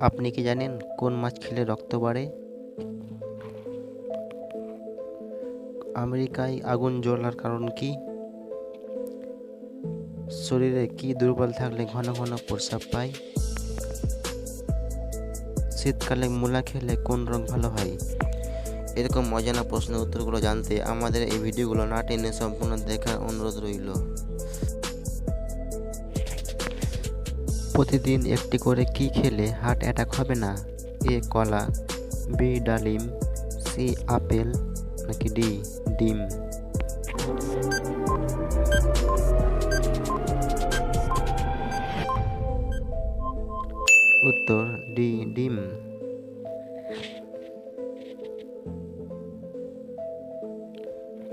আপনি কি জানেন কোন মাছ খেলে রক্ত বাড়ে? আমেরিকায় আগুন জ্বলার কারণ কি? শরীরে কি দুর্বল থাকলে ঘন ঘন প্রস্রাব পায়? শীতকালে মূলা খেলে কোন রোগ ভালো হয়? এরকম অজানা প্রশ্নের উত্তরগুলো জানতে আমাদের এই ভিডিওগুলো না টেনে সম্পূর্ণ দেখার অনুরোধ রইল। প্রতিদিন একটি করে কি খেলে হার্ট অ্যাটাক হবে না? এ কলা, বি ডালিম, সি আপেল, নাকি ডি ডিম? উত্তর, ডি ডিম।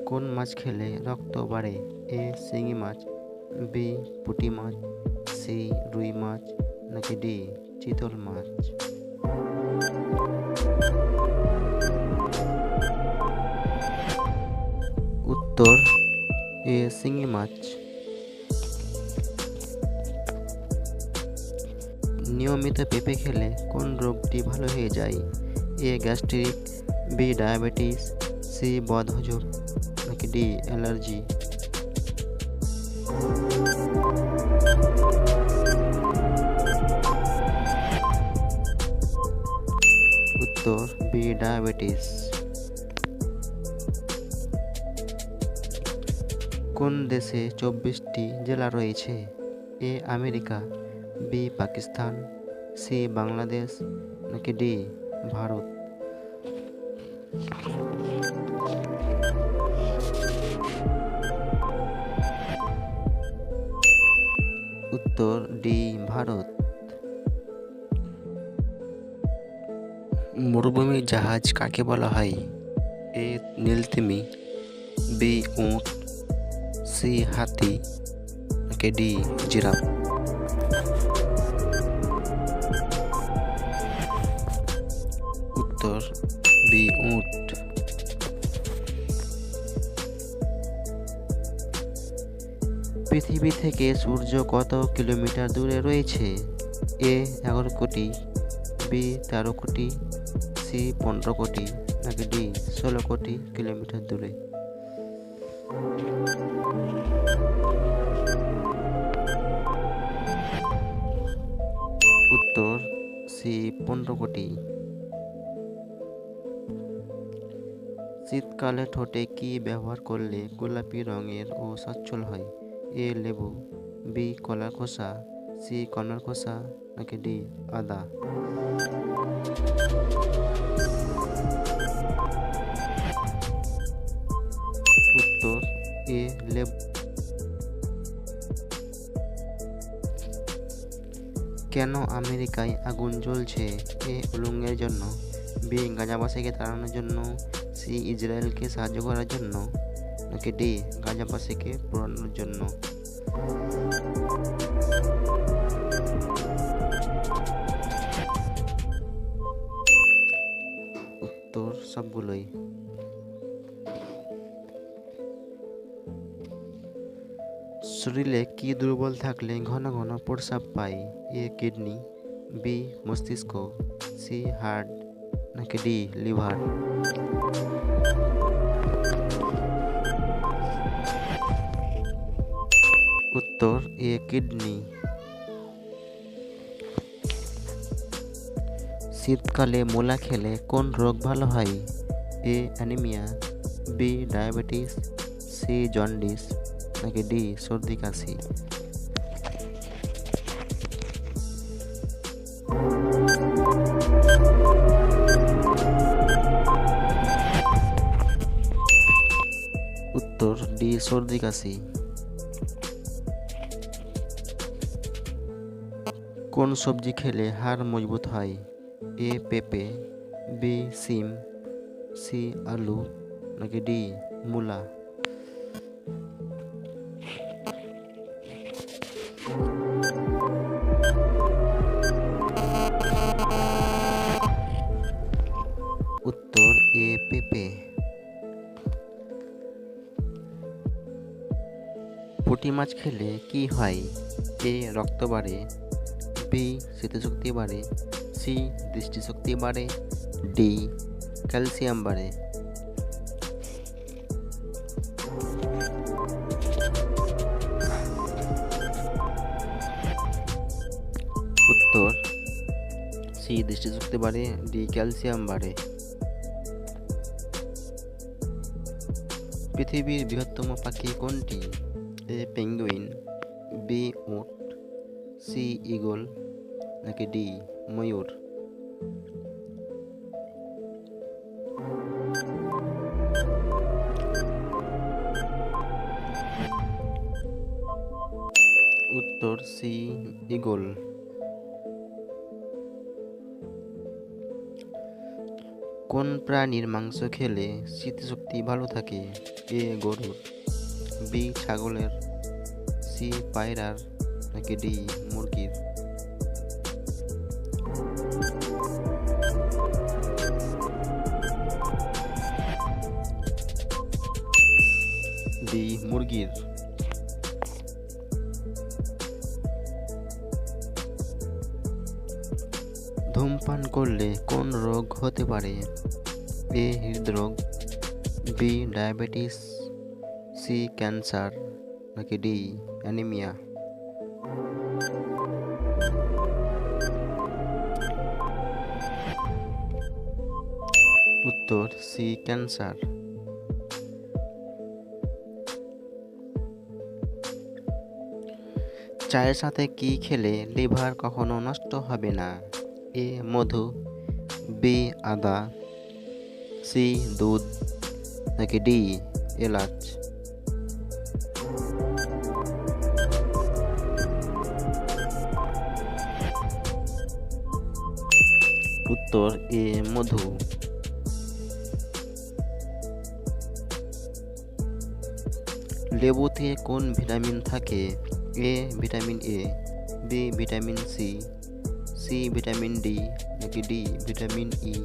কোন মাছ খেলে রক্ত বাড়ে? এ শিঙি মাছ, বি পুঁটি মাছ সি রুই মাছ নাকি ডি চিতল মাছ। উত্তর, এ শিঙি মাছ। নিয়মিত পেঁপে খেলে কোন রোগটি ভালো হয়ে যায়? A gastric, B diabetes, C বদহজম নাকি ডি অ্যালার্জি? উত্তর বি ডায়াবেটিস কোন দেশে চব্বিশটি জেলা রয়েছে? A America, B Pakistan, C Bangladesh, নাকি ডি ভারত? উত্তর, ডি ভারত। মরুভূমির জাহাজ কাকে বলা হয়? এ নীলতিমি, বি উট, সি হাতি, নাকি ডি জিরাফ? উত্তর, বি উট। পৃথিবী থেকে সূর্য কত কিলোমিটার দূরে রয়েছে? এ এগারো কোটি, বি তেরো কোটি সি পনেরো কোটি, নাকি ডি ষোলো কোটি কিলোমিটার দূরে। উত্তর, সি পনেরো কোটি। শীতকালে ঠোঁটে কি ব্যবহার করলে গোলাপি রঙের ও সচ্ছল হয়? এ লেবু, বি কলার খোসা, সি কর্নার খোসা, নাকি ডি আদা? লেবু কেন আমেরিকায় আগুন জ্বলছে এ উলঙ্গের জন্য, বি, গাজাবাসীকে তাড়ানোর জন্য, সি, ইসরায়েলকে সাহায্য করার জন্য, নাকি ডি, গাজাবাসীকে পোড়ানোর জন্য? উত্তর সবগুলোই শরীরে কি দুর্বল থাকলে ঘন ঘন প্রস্রাব পায়? এ কিডনি, বি মস্তিষ্ক, সি হার্ট, নাকি ডি লিভার? উত্তর, এ কিডনি। শীতকালে মূলা খেলে কোন রোগ ভালো হয়? A anaemia, B diabetes, C jaundice. নাকি ডি, সর্দি, কাশি। উত্তর, ডি, সর্দি, কাশি। কোন সবজি খেলে হাড় মজবুত হয়? এ, পেঁপে, বি, সিম, সি, আলু, নাকি ডি, মূলা? পুঁটি মাছ খেলে কি হয়? এ রক্ত বাড়ে, বি স্মৃতিশক্তি বাড়ে, সি দৃষ্টিশক্তি বাড়ে, ডি ক্যালসিয়াম বাড়ে। উত্তর, সি দৃষ্টিশক্তি বাড়ে, ডি ক্যালসিয়াম বাড়ে। পৃথিবীর বৃহত্তম পাখি কোনটি? পেঙ্গুইন বি উট সি ইগল নাকি ডি ময়ূর উত্তর সি ইগল কোন প্রাণীর মাংস খেলে স্মৃতিশক্তি ভালো থাকে? এ গরুর। বি ছাগলের। সি পায়রার নাকি ডি মুরগির? ডি মুরগির। ধূমপান করলে কোন রোগ হতে পারে? এ হৃদরোগ, বি ডায়াবেটিস, সি ক্যান্সার। নাকি ডি? অ্যানিমিয়া। উত্তর, সি, ক্যান্সার। চায়ের সাথে কি খেলে লিভার কখনো নষ্ট হবে না? এ, মধু। বি, আদা। সি, দুধ। নাকি ডি, এলাচ। উত্তর এ মধু। লেবুতে কোন ভিটামিন থাকে? A, vitamin A, B, vitamin C C, vitamin D, নাকি ডি, ভিটামিন ই?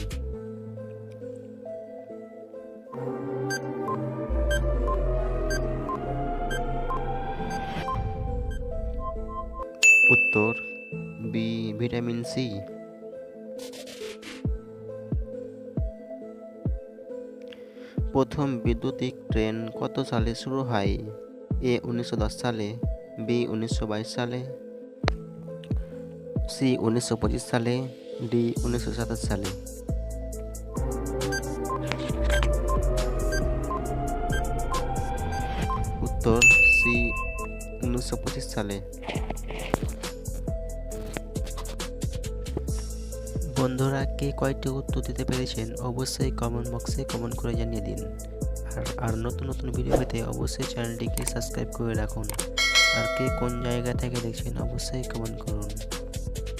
উত্তর, বি, ভিটামিন সি। প্রথম বৈদ্যুতিক ট্রেন কত সালে শুরু হয়? এ উনিশশো দশ সালে, বি উনিশশো বাইশ সালে, সি উনিশশো পঁচিশ সালে, ডি উনিশশো সাতাশ সালে। উত্তর, সি উনিশশো পঁচিশ সালে। বন্ধুরা, কে কয়টি উত্তর দিতে পেরেছেন অবশ্যই কমেন্ট বক্সে কমেন্ট করে জানিয়ে দিন। আর আর নতুন নতুন ভিডিও পেতে অবশ্যই চ্যানেলটিকে সাবস্ক্রাইব করে রাখুন। আর কে কোন জায়গা থেকে দেখছেন অবশ্যই কমেন্ট করুন।